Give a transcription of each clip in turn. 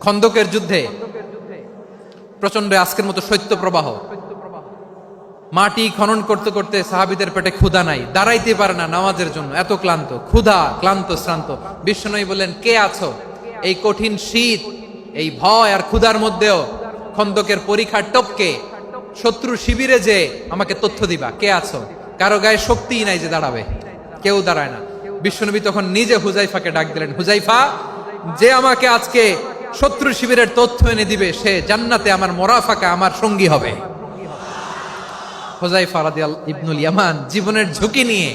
খন্দকের যুদ্ধে। প্রচণ্ড আজকের মতো শৈত্য প্রবাহ। মাটি খনন করতে করতে সাহাবিদের পেটে ক্ষুধা নাই। দাঁড়াইতে পারে না নামাজের জন্য। এত ক্লান্ত। ক্ষুধা, ক্লান্ত, শ্রান্ত। বিষ্ণনবী বললেন, কে আছো? এই কঠিন শীত, এই ভয় আর ক্ষুধার মধ্যেও খন্দকের পরীক্ষার টপকে শত্রু শিবিরে যে আমাকে তথ্য দিবা। কে আছো? কারও গায়ে শক্তিই নাই যে দাঁড়াবে। কেউ দাঁড়ায় না। বিশ্বনবী তখন নিজে হুজাইফাকে ডাক দিলেন, হুজাইফা, যে আমাকে আজকে শত্রু শিবিরের তথ্য এনে দিবে, সে জান্নাতে আমার মোরাফাকা আমার সঙ্গী হবে। ইবনুল ইয়ামান, জীবনের ঝুঁকি নিয়ে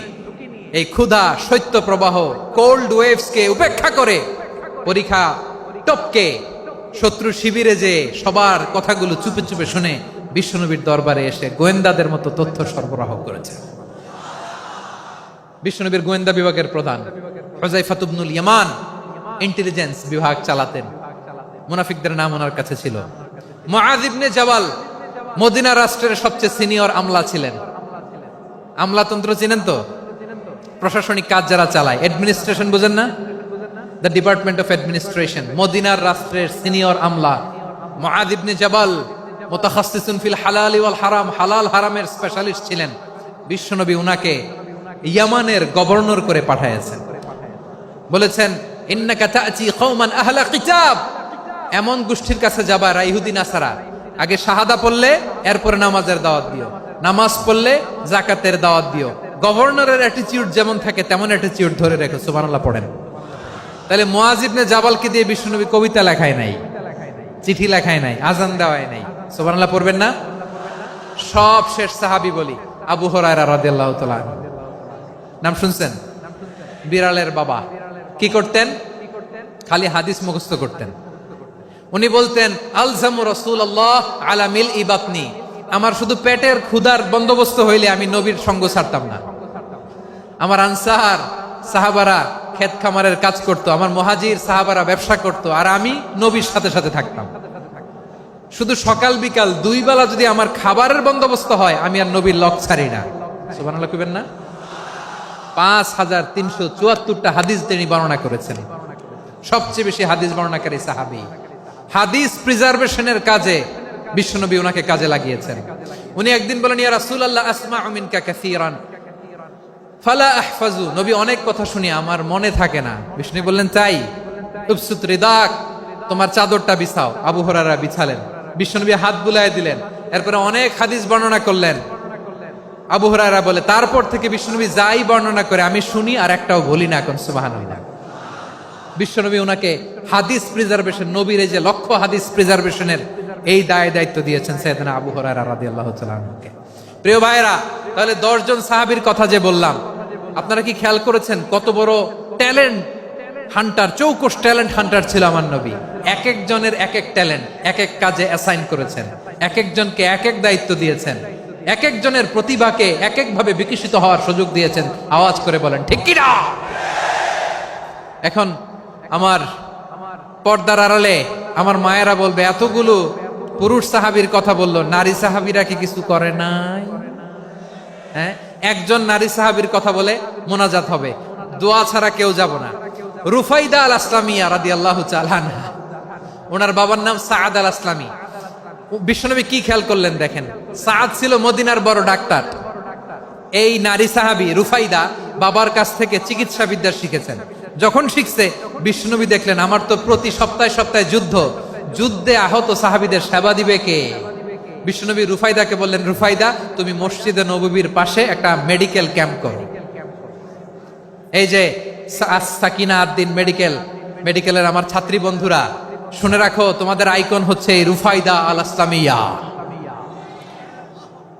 এই ক্ষুধা শৈত্য প্রবাহ কোল্ড ওয়েভসকে উপেক্ষা করে পরীক্ষা টপকে শত্রু শিবিরে যে সবার কথাগুলো চুপে চুপে শুনে বিশ্বনবীর দরবারে এসে গোয়েন্দাদের মতো তথ্য সরবরাহ করেছে। বিশ্বনবীর গোয়েন্দা বিভাগের প্রধান হোজাইফা তুবনুল ইয়ামান, ইন্টেলিজেন্স বিভাগ চালাতেন। মুনাফিকদের নাম ওনার কাছে ছিল। ইবনে জাবাল মদিনা রাষ্ট্রের সবচেয়ে সিনিয়র আমলা ছিলেন। আমলাতন্ত্র চিনেন তো? প্রশাসনিক কাজ যারা চালায় অ্যাডমিনিস্ট্রেশন বুঝেন না? দ্য ডিপার্টমেন্ট অফ অ্যাডমিনিস্ট্রেশন মদিনার রাষ্ট্রের সিনিয়র আমলা। মুআয ইবনে জাবাল মুতাখাসসিসুন ফিল হালাল হারাম, হালাল হারামের স্পেশালিস্ট ছিলেন। বিশ্বনবী উনাকে ইয়ামানের গভর্নর করে পাঠাইছেন বলেছেন, ইন্নাকা তা'তি কওমান আহলা কিতাব। এমন গোষ্ঠীর কাছে যাবা রাইহুদি নাসারা। আগে শাহাদা পড়লে, এরপরে নামাজের দাওয়াত দিও। নামাজ পড়লে জাকাতের দাওয়াত দিও। গভর্নরের অ্যাটিচিউড যেমন থাকে, তেমন অ্যাটিচিউড ধরে রেখো। সুবহানাল্লাহ, পড়েন। তাহলে মুয়াজিবনে জাবালকে দিয়ে বিষ্ণুনবী কবিতা লেখায় নাই, চিঠি লেখায় নাই আজান দেওয়ায় নাই। সুবহানাল্লাহ, পড়বেন না? সব শেষ সাহাবি বলি, আবু হরায়রা রাদিয়াল্লাহু তাআলা। নাম শুনছেন? বিড়ালের বাবা। কি করতেন? খালি হাদিস মুখস্থ করতেন। উনি বলতেন, আলজামু রসুল্লাহ আলা মিল ইবাতনি আমার শুধু পেটের ক্ষুধার বন্দোবস্ত হইলে আমি নবীর সঙ্গ ছাড়তাম না। আমার আনসার সাহাবারা ক্ষেত খামারের কাজ করত, আমার মহাজির সাহাবারা ব্যবসা করত, আর আমি নবীর সাথে সাথে থাকতাম। শুধু সকাল বিকাল দুই বেলা যদি আমার খাবারের বন্দোবস্ত হয়, আমি আর নবীর লক ছাড়ি না। কইবেন না? পাঁচ হাজার তিনশো চুয়াত্তরটা হাদিস তিনি বর্ণনা করেছেন। সবচেয়ে বেশি হাদিস বর্ণনাকারী সাহাবি। হাদিস প্রিজার্ভেশনের কাজে বিশ্বনবী ওনাকে কাজে লাগিয়েছেন। উনি একদিন বলেন, ইয়া রাসূলুল্লাহ আসমা মিনকা কাসীরান। ফালা আহফাজু, নবী অনেক কথা শুনি, আমার মনে থাকে না। বিষ্ণু বললেন, তাই। উবসুত রিদাক, তোমার চাদরটা বিছাও। আবু হুরায়রা বিছালেন। বিশ্বনবী হাত বুলায় দিলেন। এরপরে অনেক হাদিস বর্ণনা করলেন। আবু হুরায়রা বলে, তারপর থেকে বিশ্বনবী যাই বর্ণনা করে, আমি শুনি আর একটাও বলি না এখন, সুবহানাল্লাহ। বিশ্বনবী ওনাকে হাদিস প্রিজার্ভেশন নবীর এই যে লক্ষ্য হাদিস প্রিজার্ভেশনের এই দায় দায়িত্ব দিয়েছেন সৈয়দনা আবু আনহুকে। প্রিয় ভাইরা তাহলে দশজন সাহাবীর কথা যে বললাম, আপনারা কি খেয়াল করেছেন কত বড় ট্যালেন্ট? হান্টার চৌকস ট্যালেন্ট হান্টার ছিল আমার নবী। এক একজনের এক এক ট্যালেন্ট এক এক কাজে অ্যাসাইন করেছেন এক একজনকে এক এক দায়িত্ব দিয়েছেন এক একজনের প্রতিভাকে এক একভাবে বিকশিত হওয়ার সুযোগ দিয়েছেন। আওয়াজ করে বলেন, ঠিক কিনা? এখন আমার পর্দার আড়ালে আমার মায়েরা বলবে, এতগুলো পুরুষ সাহাবীর কথা বলল, নারী সাহাবীরা কি কিছু করে নাই? হ্যাঁ? একজন নারী সাহাবীর কথা বলে মোনাজাত হবে। দোয়া ছাড়া কেউ যাব না। রুফাইদা আল আসলামিয়া রাদি আল্লাহ চালানহা ওনার বাবার নাম সাদ আল আসলামী বিশ্বনবী কি খেয়াল করলেন দেখেন? সাদ ছিল মদিনার বড় ডাক্তার। এই নারী সাহাবী রুফাইদা বাবার কাছ থেকে চিকিৎসা বিদ্যা শিখেছেন। যখন শিখছে বিষ্ণুনবী দেখলেন, আমার তো প্রতি সপ্তাহে সপ্তাহে যুদ্ধ। যুদ্ধে আহত সাহাবীদের সেবা দিবে কে? বিষ্ণুনবী রুফাইদাকে বললেন, রুফাইদা, তুমি মসজিদে নববীর পাশে একটা মেডিকেল ক্যাম্প করো। এই যে সাকিনা আদ্দিন মেডিকেল মেডিকেলের আমার ছাত্রী বন্ধুরা, শুনে রাখো, তোমাদের আইকন হচ্ছে রুফাইদা আল আসলামিয়া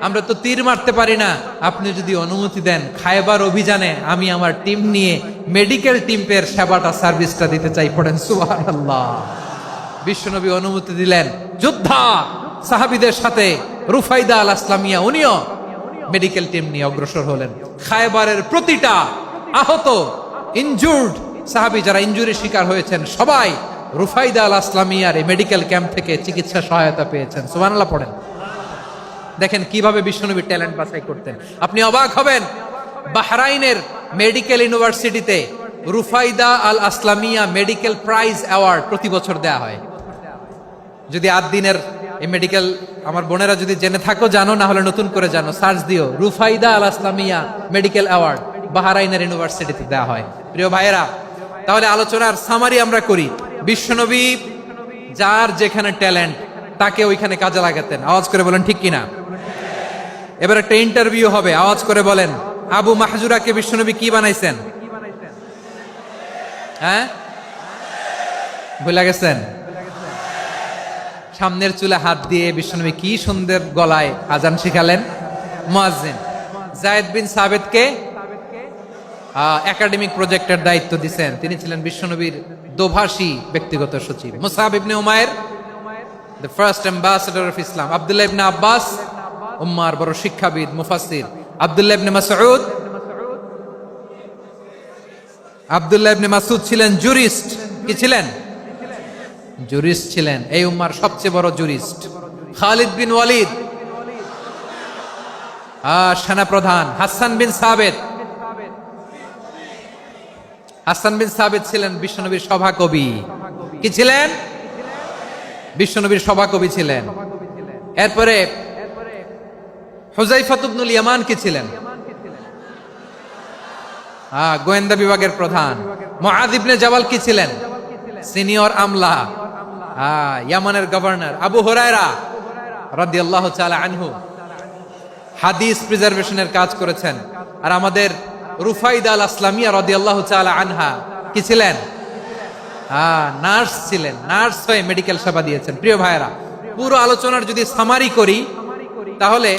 আমরা তো তীর মারতে পারি না। আপনি যদি অনুমতি দেন খায়বার অভিযানে আমি আমার টিম নিয়ে মেডিকেল টিমের সেবাটা, সার্ভিসটা দিতে চাই। পড়েন, সুবহানাল্লাহ। বিশ্বনবী অনুমতি দিলেন, যোদ্ধা সাহাবিদের সাথে রুফাইদা আল আসলামিয়া, উনিও মেডিকেল টিম নিয়ে অগ্রসর হলেন। খায়বারের প্রতিটা আহত ইনজুর্ড সাহাবি যারা ইনজুরির শিকার হয়েছেন, সবাই রুফাইদা আল আসলামিয়ার এই মেডিকেল ক্যাম্প থেকে চিকিৎসা সহায়তা পেয়েছেন। সুবহানাল্লাহ, পড়েন। দেখেন কীভাবে বিশ্বনবী ট্যালেন্ট বাছাই করতেন। আপনি অবাক হবেন, বাহরাইনের মেডিকেল ইউনিভার্সিটিতে Rufaida Al Aslamia medical prize award প্রতি বছর দেয়া হয়। যদি আট দিনের এই মেডিকেল, আমার বোনেরা যদি জেনে থাকো, জানো, না হলে নতুন করে জানো, সার্চ দিও, রুফাইদা আল আসলামিয়া মেডিকেল অ্যাওয়ার্ড বাহারাইনের ইউনিভার্সিটিতে দেওয়া হয়। প্রিয় ভাইয়েরা, তাহলে আলোচনার সামারি আমরা করি। বিশ্বনবী, যার যেখানে ট্যালেন্ট, তাকে ওইখানে কাজে লাগাতেন। আওয়াজ করে বলেন, ঠিক কিনা? এবার একটা ইন্টারভিউ হবে, আওয়াজ করে বলেন। আবু মাহজুরাকে বিশ্বনবী কি বানাইছেন? হ্যাঁ? ভুলে গেছেন? সামনের চুলে হাত দিয়ে বিশ্বনবী কি সুন্দর গলায় আজান শিখালেন? মুয়াজ্জিন। জায়েদ বিন সাবেদকে একাডেমিক প্রজেক্টের দায়িত্ব দিছেন। তিনি ছিলেন বিশ্বনবীর দোভাষী ব্যক্তিগত সচিব। Musab ibn Umair the first ambassador of Islam Abdullah ibn Abbas উম্মার বড় শিক্ষাবিদ, মুফাসসির আব্দুল্লাহ ইবনে মাসউদ। আব্দুল্লাহ ইবনে মাসউদ ছিলেন জুরিস্ট কি ছিলেন? জুরিস্ট ছিলেন। এই উম্মার সবচেয়ে বড় জুরিস্ট খালিদ বিন ওয়ালিদ। সেনা প্রধান হাসান বিন সাবেদ হাসান বিন সাবেদ ছিলেন বিশ্বনবীর সভা কবি কি ছিলেন? বিশ্বনবীর সভা কবি ছিলেন। এরপরে হুজাইফাতুবনুল ইয়ামান কি ছিলেন? হ্যাঁ গোয়েন্দা বিভাগের প্রধান। মহাদিবনে জাবাল কি ছিলেন? সিনিয়র আমলা। হ্যাঁ ইয়ামানের গভর্নর। আবু হরায়রা রাদিয়াল্লাহু তাআলা আনহু হাদিস প্রিজার্ভেশনের কাজ করেছেন। আর আমাদের রুফাইদ আল আসলামিয়া রাদিয়াল্লাহু তাআলা আনহা কি ছিলেন? হ্যাঁ নার্স ছিলেন। নার্স হয়ে মেডিকেল সেবা দিয়েছেন। প্রিয় ভাইয়েরা, পুরো আলোচনার যদি সামারি করি, তাহলে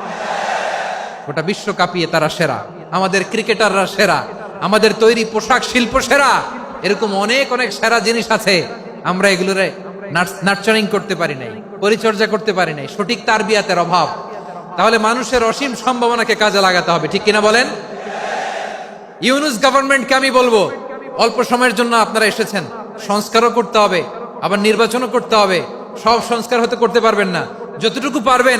গোটা বিশ্ব কাঁপিয়ে তারা সেরা। আমাদের ক্রিকেটাররা সেরা। আমাদের তৈরি পোশাক শিল্প সেরা। এরকম অনেক অনেক সেরা জিনিস আছে। আমরা এগুলোরে নার্চারিং করতে পারি নাই, পরিচর্যা করতে পারি নাই, সঠিক তারবিয়াতের অভাব। তাহলে মানুষের অসীম সম্ভাবনাকে কাজে লাগাতে হবে, ঠিক কিনা বলেন? ইউনুস গভর্নমেন্টকে আমি বলব, অল্প সময়ের জন্য আপনারা এসেছেন, সংস্কারও করতে হবে, আবার নির্বাচনও করতে হবে। সব সংস্কার হতে করতে পারবেন না। যতটুকু পারবেন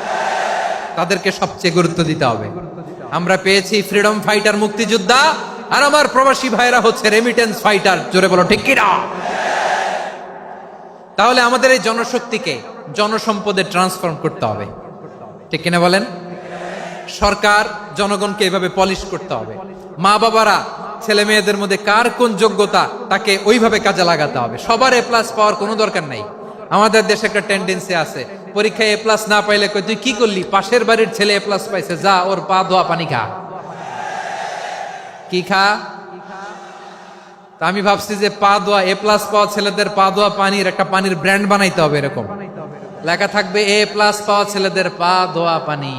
তাদেরকে সবচেয়ে গুরুত্ব দিতে হবে। আমরা পেয়েছি ফ্রিডম ফাইটার মুক্তিযোদ্ধা, আর আমার প্রবাসী ভাইরা হচ্ছে রেমিটেন্স ফাইটার জোরে বলো, ঠিক কিনা? তাহলে আমাদের এই জনশক্তিকে, জনসম্পদে ট্রান্সফর্ম করতে হবে। ঠিক কিনা বলেন? সরকার জনগণকে এভাবে পলিশ করতে হবে। মা বাবারা, ছেলে মেয়েদের মধ্যে কার কোন যোগ্যতা, তাকে ওইভাবে কাজে লাগাতে হবে। সবার এ প্লাস পাওয়ার কোনো দরকার নাই। আমাদের দেশে একটা টেন্ডেন্সি আছে। পরীক্ষায় এ প্লাস না পাইলে কই তুই কি করলি? পাশের বাড়ির ছেলে এ প্লাস পাইছে, যা, ওর পা ধোয়া পানি খা। কি খা? তা আমি ভাবছি যে পা দোয়া এ প্লাস পাওয়া ছেলেদের পা দোয়া পানির একটা পানির ব্র্যান্ড বানাইতে হবে এরকম। লেখা থাকবে এ প্লাস পাওয়া ছেলেদের পা দোয়া পানি।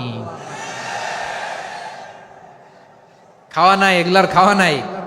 খাওয়া নাই, এগুলার খাওয়া নাই।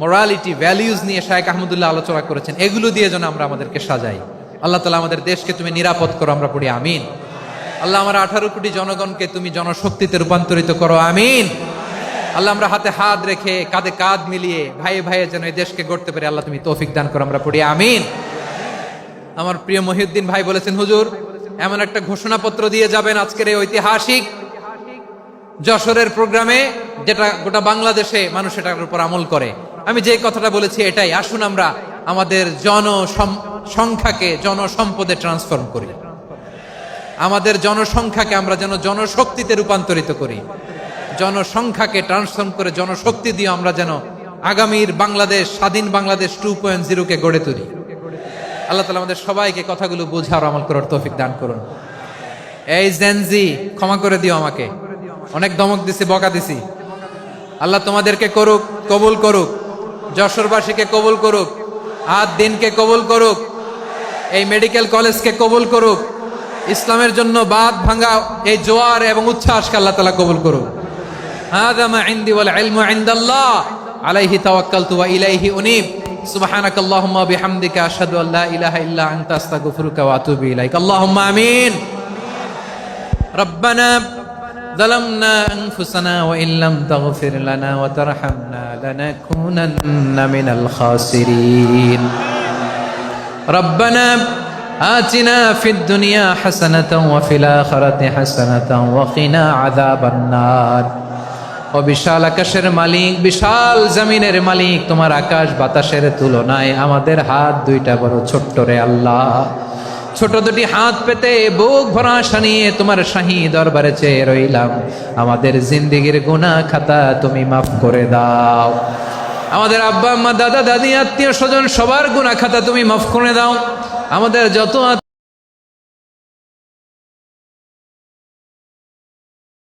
মোরালিটি ভ্যালিউজ নিয়ে শায়েক আহমদুল্লাহ আলোচনা করেছেন, এগুলো দিয়ে যেন আমরা আমাদেরকে সাজাই। আল্লাহ তালা আমাদের দেশকে তুমি নিরাপদ করো, আমরা পড়ি, আমিন। আল্লাহ আমার আঠারো কোটি জনগণকে তুমি জনশক্তিতে রূপান্তরিত করো, আমিন। আল্লাহ আমরা হাতে হাত রেখে কাঁধে কাঁধ মিলিয়ে ভাইয়ে ভাইয়ে যেন এই দেশকে গড়তে পারি, আল্লাহ তুমি তৌফিক দান করো, আমরা পড়ি, আমিন। আমার প্রিয় মহিউদ্দিন ভাই বলেছেন, হুজুর, এমন একটা ঘোষণাপত্র দিয়ে যাবেন আজকের এই ঐতিহাসিক যশোরের প্রোগ্রামে, যেটা গোটা বাংলাদেশে মানুষ এটার উপর আমল করে। আমি যে কথাটা বলেছি এটাই। আসুন আমরা আমাদের জন সংখ্যাকে জনসম্পদে ট্রান্সফর্ম করি। আমাদের জনসংখ্যাকে আমরা যেন জনশক্তিতে রূপান্তরিত করি। জনসংখ্যাকে ট্রান্সফর্ম করে জনশক্তি দিয়ে আমরা যেন আগামীর বাংলাদেশ, স্বাধীন বাংলাদেশ টু পয়েন্ট জিরোকে গড়ে তুলি। আল্লাহ তালা আমাদের সবাইকে কথাগুলো বোঝার আমল করার তৌফিক দান করুন। এই জেনজি ক্ষমা করে দিও আমাকে। অনেক দমক দিছি, বকা দিছি। আল্লাহ তোমাদেরকে করুক, কবুল করুক। যশোরবাসীকে কবুল করুক আদ দিনকে কবুল করুক এই মেডিকেল কলেজকে কবুল করুক ইসলামের জন্য বাদ ভাঙ্গা এই জোয়ার এবং উচ্ছ্বাসকে আল্লাহ তালা কবুল করুক هذا ما عندي والعلم عند الله عليه توكلت وإليه أنيب سبحانك اللهم وبحمدك أشهد أن لا إله إلا أنت أستغفرك وأتوب إليك اللهم آمين ربنا ظلمنا أنفسنا وإن لم تغفر لنا وترحمنا لنكونن من الخاسرين ربنا آتنا في الدنيا حسنة وفي الآخرة حسنة وقنا عذاب النار ও বিশাল আকাশের মালিক বিশাল জমিনের মালিক তোমার আকাশ বাতাসের তুলনায় আমাদের হাত দুইটা বড় ছোট্ট রে আল্লাহ ছোট দুটি হাত পেতে বুক ভরা আশা নিয়ে তোমার শাহি দরবারে চেয়ে রইলাম। আমাদের জিন্দিগির গুণা খাতা তুমি মাফ করে দাও। আমাদের আব্বা, আম্মা, দাদা, দাদি, আত্মীয় স্বজন সবার গুণা খাতা তুমি মাফ করে দাও। আমাদের যত